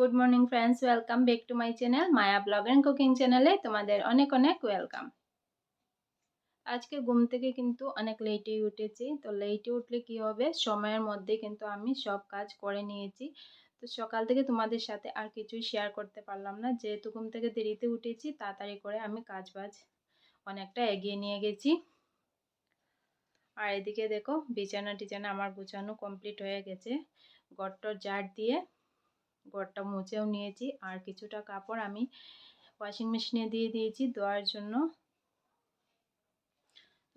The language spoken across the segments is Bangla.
Good morning friends welcome back to my channel Maya blog and cooking চ্যানেলে তোমাদের অনেক অনেক ওয়েলকাম আজকে ঘুম থেকে কিন্তু অনেক লেটেই উঠেছি। তো লেটে উঠলে কি হবে? সময়ের মধ্যে কিন্তু আমি সব কাজ করে নিয়েছি। তো সকাল থেকে তোমাদের সাথে আর কিছুই শেয়ার করতে পারলাম না। যেহেতু ঘুম থেকে দেরিতে উঠেছি, তাড়াতাড়ি করে আমি কাজ বাজ অনেকটা এগিয়ে নিয়ে গেছি। আর এদিকে দেখো বিছানা টিছানা আমার গুছানো কমপ্লিট হয়ে গেছে। গট্টর জার দিয়ে ঘরটা মুছেও নিয়েছি। আর কিছুটা কাপড় আমি ওয়াশিং মেশিনে দিয়ে দিয়েছি ধোয়ার জন্য।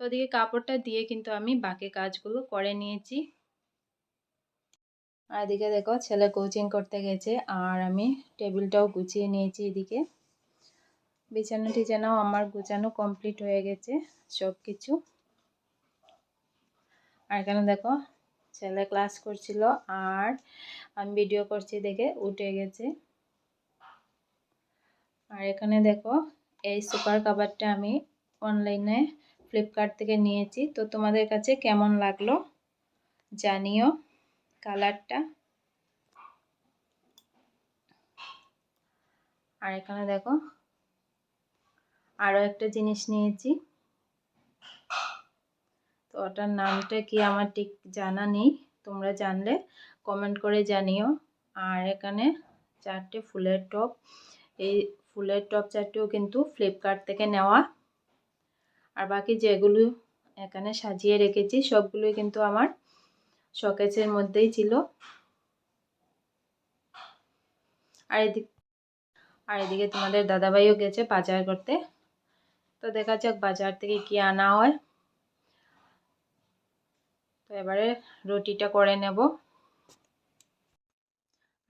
তো ওদিকে কাপড়টা দিয়ে কিন্তু আমি বাকি কাজগুলো করে নিয়েছি। আর এদিকে দেখো ছেলে কোচিং করতে গেছে আর আমি টেবিলটাও গুছিয়ে নিয়েছি এদিকে। বিছানা টিছানাও আমার গুছানো কমপ্লিট হয়ে গেছে সব কিছু আর এখানে দেখো ছেলে ক্লাস করছিল আর আমি ভিডিও করছি দেখে উঠে গেছে। আর এখানে দেখো, এই সুপার কাভারটা আমি অনলাইনে ফ্লিপকার্ট থেকে নিয়েছি। তো তোমাদের কাছে কেমন লাগল জানিও কালারটা। আর এখানে দেখো আরও একটা জিনিস নিয়েছি। তো ওটার নামটা কি আমার ঠিক জানা নেই, তোমরা জানলে কমেন্ট করে জানিও। আর এখানে চারটে ফুলের টপ এই ফুলের টপ চারটেও কিন্তু ফ্লিপকার্ট থেকে নেওয়া। আর বাকি যেগুলো এখানে সাজিয়ে রেখেছি, সবগুলোই কিন্তু আমার শকেজের মধ্যেই ছিল। আর এদিক আর এদিকে তোমাদের দাদাভাইও গেছে বাজার করতে। তো দেখা যাক বাজার থেকে কি আনা হয়। তো এবারে রুটিটা করে নেব।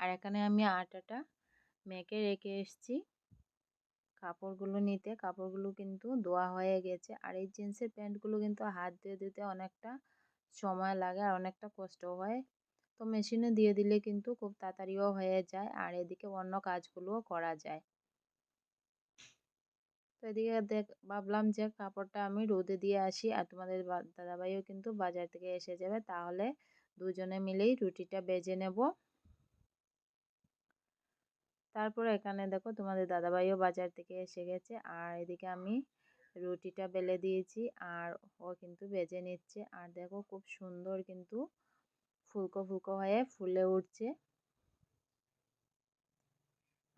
আর এখানে আমি আটাটা মেখে রেখে এসেছি। কাপড়গুলো নিতে, কাপড়গুলো কিন্তু ধোয়া হয়ে গেছে। আর এই জিন্সের প্যান্টগুলো কিন্তু হাত দিয়ে দিতে অনেকটা সময় লাগে আর অনেকটা কষ্ট হয়। তো মেশিনে দিয়ে দিলে কিন্তু খুব তাড়াতাড়িও হয়ে যায় আর এদিকে অন্য কাজগুলোও করা যায়। তো এদিকে দেখ, ভাবলাম যে কাপড়টা আমি রোদে দিয়ে আসি আর তোমাদের দাদাভাইও কিন্তু বাজার থেকে এসে যাবে। তাহলে দুজনে মিলেই রুটিটা বেজে নেব। তারপর এখানে দেখো তোমাদের দাদাভাইও বাজার থেকে এসে গেছে আর এদিকে আমি রুটিটা বেলে দিয়েছি আর ও কিন্তু বেজে নিচ্ছে। আর দেখো খুব সুন্দর কিন্তু ফুলকো ফুলকো হয়ে ফুলে উঠছে।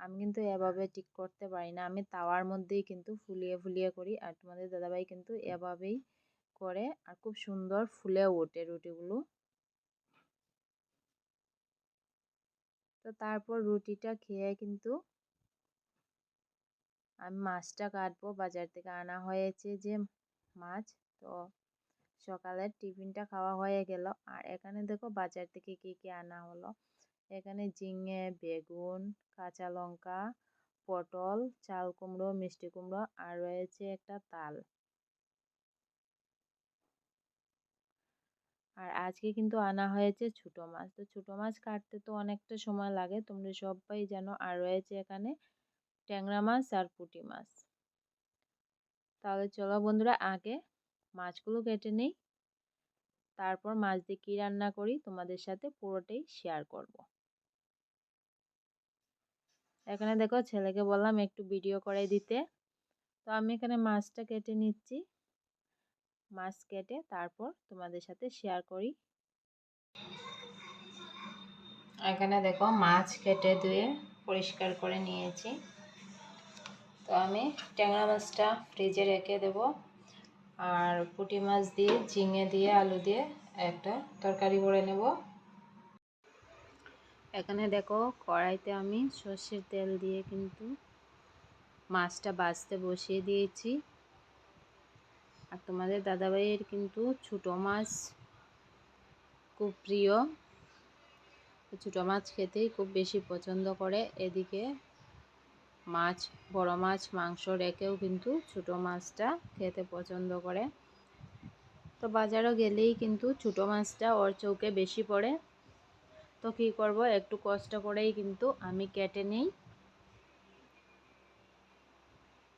আমি কিন্তু এভাবে ঠিক করতে পারি না। আমি তাওয়ার মধ্যেই কিন্তু ফুলিয়ে ফুলিয়ে করি। আর তোমাদের দাদাভাই কিন্তু এভাবেই করে। আর খুব সুন্দর ফুলে ওঠে রুটিগুলো। তো তারপর রুটিটা খেয়ে কিন্তু আমি মাছটা কাটবো। বাজার থেকে আনা হয়েছে যে মাছ। তো সকালের টিফিনটা খাওয়া হয়ে গেল। আর এখানে দেখো বাজার থেকে কী কী আনা হলো। এখানে ঝিঙে, বেগুন, কাঁচা লঙ্কা, পটল, চাল কুমড়ো, মিষ্টি কুমড়ো আর রয়েছে একটা তাল। আর আজকে কিন্তু আনা হয়েছে ছোটো মাছ। তো ছোটো মাছ কাটতে তো অনেকটা সময় লাগে। তোমরা সবাই জানো আর রয়েছে এখানে ট্যাংরা মাছ আর পুঁটি মাছ। তাহলে চলো বন্ধুরা আগে মাছগুলো কেটে নেই। তারপর মাছ দিয়ে কী রান্না করি তোমাদের সাথে পুরোটাই শেয়ার করব। এখানে দেখো ছেলেকে বললাম একটু ভিডিও করে দিতে। তো আমি এখানে মাছটা কেটে নিচ্ছি। মাছ কেটে তারপর তোমাদের সাথে শেয়ার করি। এখানে দেখো মাছ কেটে ধুয়ে পরিষ্কার করে নিয়েছি। তো আমি ট্যাংরা মাছটা ফ্রিজে রেখে দেব। আর পুঁটি মাছ দিয়ে, ঝিঙে দিয়ে, আলু দিয়ে একটা তরকারি করে নেব। এখানে দেখো কড়াইতে আমি সর্ষের তেল দিয়ে কিন্তু মাছটা বাছতে বসিয়ে দিয়েছি। আর তোমাদের দাদাভাইয়ের কিন্তু ছোটো মাছ খুব প্রিয়। ছোটো মাছ খেতেই খুব বেশি পছন্দ করে। এদিকে মাছ, বড় মাছ, মাংস রেখেও কিন্তু ছোটো মাছটা খেতে পছন্দ করে। তো বাজারও গেলেই কিন্তু ছোটো মাছটা ওর চৌকে বেশি পড়ে। তো কী করব? একটু কষ্ট করেই কিন্তু আমি কেটে নিই।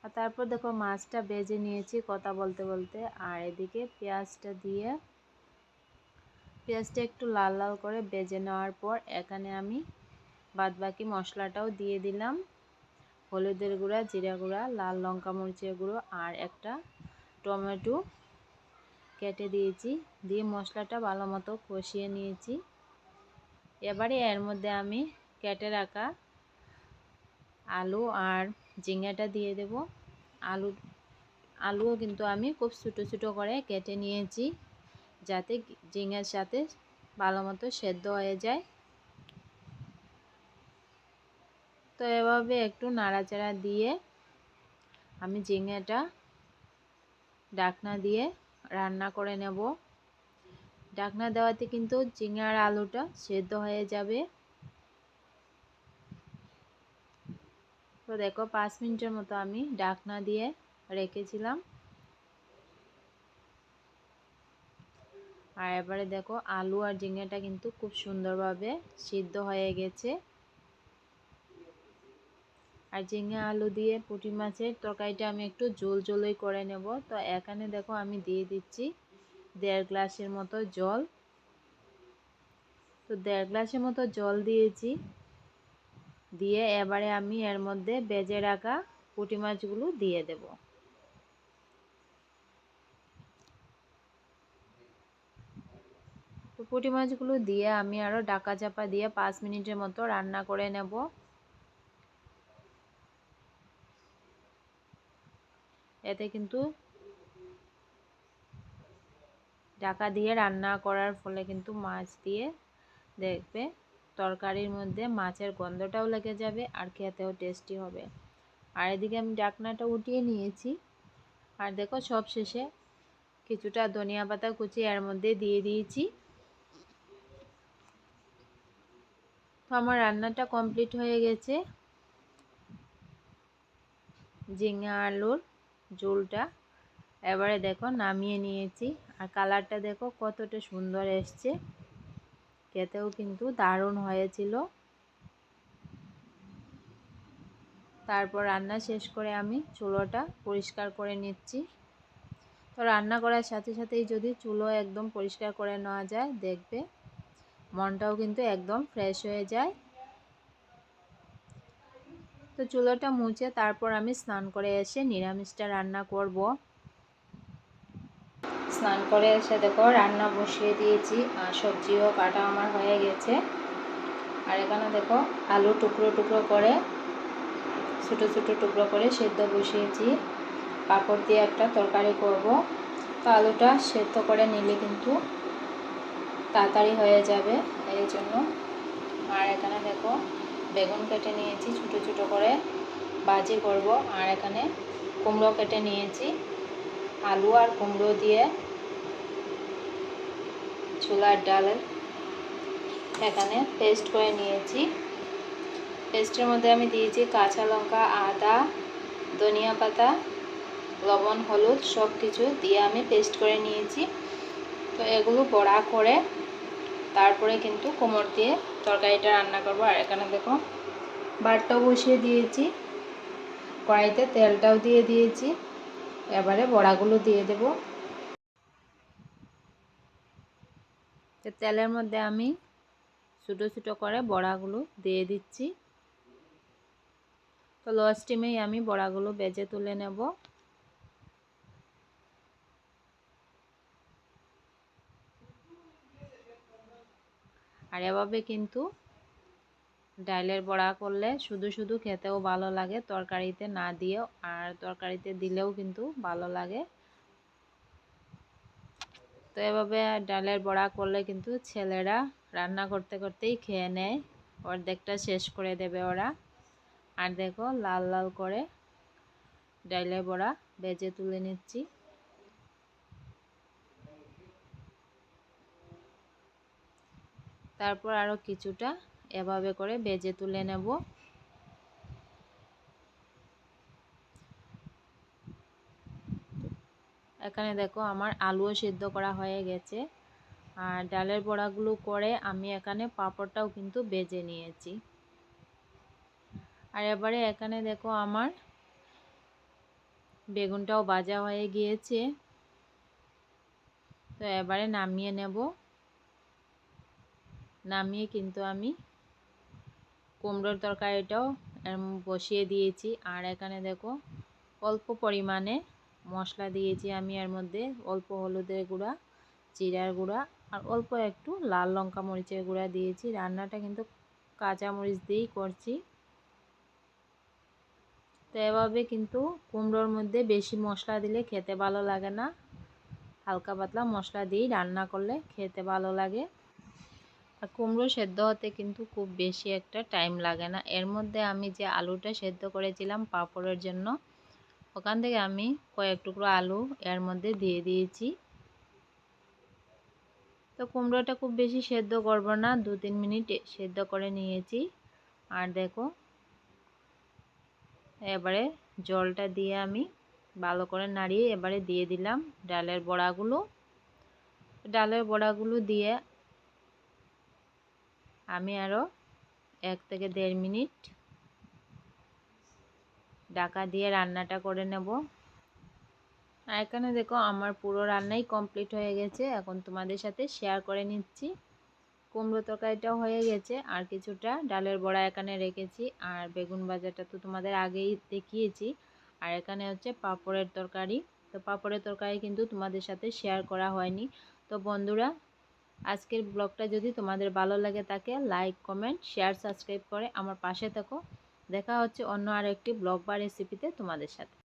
আর তারপর দেখো মাছটা বেজে নিয়েছি কথা বলতে বলতে। আর এদিকে পেঁয়াজটা দিয়ে, পেঁয়াজটা একটু লাল লাল করে বেজে নেওয়ার পর এখানে আমি বাদ বাকি মশলাটাও দিয়ে দিলাম। হলুদের গুঁড়া, জিরা গুঁড়া, লাল লঙ্কা মরিচের গুঁড়ো আর একটা টমেটো কেটে দিয়েছি। দিয়ে মশলাটা ভালো মতো কষিয়ে নিয়েছি। এবারে এর মধ্যে আমি কেটে রাখা আলু আর ঝিঙ্গাটা দিয়ে দেব। আলু, আলুও কিন্তু আমি খুব ছোটো ছোটো করে কেটে নিয়েছি যাতে ঝিঙের সাথে ভালো মতো সেদ্ধ হয়ে যায়। তো এভাবে একটু নাড়াচাড়া দিয়ে আমি ঝিঙেটা ডাকনা দিয়ে রান্না করে নেব। ডাকনা দেওয়াতে কিন্তু ঝিঙে আলুটা সেদ্ধ হয়ে যাবে। তো দেখো, পাঁচ মিনিটের মতো আমি ডাকনা দিয়ে রেখেছিলাম। আর এবারে দেখো, আলু আর ঝিঙেটা কিন্তু খুব সুন্দরভাবে সিদ্ধ হয়ে গেছে। আর ঝিঙে আলু দিয়ে পুঁটি মাছের তরকারিটা আমি একটু জল জলই করে নেব। তো এখানে দেখো, আমি দিয়ে দিচ্ছি দেড় গ্লাসের মতো জল। তো দেড় গ্লাসের মতো জল দিয়েছি। দিয়ে এবারে আমি এর মধ্যে বেজে রাখা পুঁটি মাছগুলো দিয়ে দেব। তো পুঁটি মাছগুলো দিয়ে আমি আরও ডাকা চাপা দিয়ে পাঁচ মিনিটের মতো রান্না করে নেব। এতে কিন্তু ঢাকা দিয়ে রান্না করার ফলে কিন্তু মাছ দিয়ে দেখবে তরকারির মধ্যে মাছের গন্ধটাও লেগে যাবে আর খেতেও টেস্টি হবে। আর এদিকে আমি ডাকনাটা উঠিয়ে নিয়েছি। আর দেখো সব শেষে কিছুটা ধনিয়া পাতা কুচি এর মধ্যে দিয়ে দিয়েছি। তো আমার রান্নাটা কমপ্লিট হয়ে গেছে। ঝিঙা আলুর ঝোলটা এবারে দেখো নামিয়ে নিয়েছি। আর কালারটা দেখো কতটা সুন্দর এসছে। খেতেও কিন্তু দারুণ হয়েছিল। তারপর রান্না শেষ করে আমি চুলোটা পরিষ্কার করে নিচ্ছি। তো রান্না করার সাথে সাথেই যদি চুলো একদম পরিষ্কার করে নেওয়া যায়, দেখবে মনটাও কিন্তু একদম ফ্রেশ হয়ে যায়। তো চুলোটা মুছে তারপর আমি স্নান করে এসে নিরামিষটা রান্না করব। স্নান করে এসে দেখো, রান্না বসিয়ে দিয়েছি, আর সবজিও কাটা আমার হয়ে গেছে। আর এখানে দেখো, আলু টুকরো টুকরো করে, ছোটো ছোটো টুকরো করে সেদ্ধ বসিয়েছি। পাঁপড় দিয়ে একটা তরকারি করব। তো আলুটা সেদ্ধ করে নিলে কিন্তু তাড়াতাড়ি হয়ে যাবে, এই জন্য। আর এখানে দেখো, বেগুন কেটে নিয়েছি, ছোটো ছোটো করে বাজি করব। আর এখানে কুমড়ো কেটে নিয়েছি, আলু আর কুমড়ো দিয়ে ছোলার ডাল এখানে পেস্ট করে নিয়েছি। পেস্টের মধ্যে আমি দিয়েছি কাঁচা লঙ্কা, আদা, ধনিয়া পাতা, লবণ, হলুদ সব কিছু দিয়ে আমি পেস্ট করে নিয়েছি। তো এগুলো বড়া করে তারপরে কিন্তু কোমর দিয়ে তরকারিটা রান্না করব। আর এখানে দেখো বাটটাও বসিয়ে দিয়েছি, কড়াইতে তেলটাও দিয়ে দিয়েছি। এবারে বড়াগুলো দিয়ে দেব। তেলের মধ্যে আমি ছোটো ছোটো করে বড়াগুলো দিয়ে দিচ্ছি। তো লো স্টিমেই আমি বড়াগুলো বেজে তুলে নেব। আর এভাবে কিন্তু ডালের বড়া করলে শুধু শুধু খেতেও ভালো লাগে, তরকারিতে না দিয়েও, আর তরকারিতে দিলেও কিন্তু ভালো লাগে। তো এভাবে ডালের বড়া করলে কিন্তু ছেলেরা রান্না করতে করতেই খেয়ে নেয়। অর্ধেকটা শেষ করে দেবে ওরা। আর দেখো লাল লাল করে ডালের বড়া বেজে তুলে নিচ্ছি। তারপর আরও কিছুটা এভাবে করে বেজে তুলে নেব। এখানে দেখো আমার আলুও সিদ্ধ করা হয়ে গেছে। আর ডালের বড়াগুলো করে আমি এখানে পাঁপড়টাও কিন্তু বেজে নিয়েছি। আর এবারে এখানে দেখো আমার বেগুনটাও ভাজা হয়ে গিয়েছে। তো এবারে নামিয়ে নেব। নামিয়ে কিন্তু আমি কুমড়োর তরকারিটাও বসিয়ে দিয়েছি। আর এখানে দেখো অল্প পরিমাণে মশলা দিয়েছি আমি এর মধ্যে অল্প হলুদের গুঁড়া, জিরার গুঁড়া আর অল্প একটু লাল লঙ্কা মরিচের গুঁড়া দিয়েছি। রান্নাটা কিন্তু কাঁচা মরিচ দিয়েই করছি। তো এভাবে কিন্তু কুমড়োর মধ্যে বেশি মশলা দিলে খেতে ভালো লাগে না। হালকা পাতলা মশলা দিয়েই রান্না করলে খেতে ভালো লাগে। আর কুমড়ো সেদ্ধ হতে কিন্তু খুব বেশি একটা টাইম লাগে না। এর মধ্যে আমি যে আলুটা সেদ্ধ করেছিলাম পাঁপড়ের জন্য ওখান থেকে আমি কয়েক টুকরো আলু এর মধ্যে দিয়ে দিয়েছি। তো কুমড়োটা খুব বেশি সেদ্ধ করব না, দু তিন মিনিট সেদ্ধ করে নিয়েছি। আর দেখো, এবারে জলটা দিয়ে আমি ভালো করে নাড়িয়ে এবারে দিয়ে দিলাম ডালের বড়াগুলো। ডালের বড়াগুলো দিয়ে আমি আরও এক থেকে দেড় মিনিট ডাকা দিয়ে রান্নাটা করে নেব। আর এখানে দেখো আমার পুরো রান্নাই কমপ্লিট হয়ে গেছে। এখন তোমাদের সাথে শেয়ার করে নিচ্ছি। কুমড়ো তরকারিটাও হয়ে গেছে আর কিছুটা ডালের বড়া এখানে রেখেছি। আর বেগুন ভাজাটা তো তোমাদের আগেই দেখিয়েছি। আর এখানে হচ্ছে পাঁপড়ের তরকারি। তো পাঁপড়ের তরকারি কিন্তু তোমাদের সাথে শেয়ার করা হয়নি। তো বন্ধুরা, আজকের ব্লগটা যদি তোমাদের ভালো লাগে তাকে লাইক কমেন্ট শেয়ার সাবস্ক্রাইব করে আমার পাশে থাকো। দেখা হচ্ছে অন্য আরেকটি ব্লগ বা রেসিপিতে তোমাদের সাথে।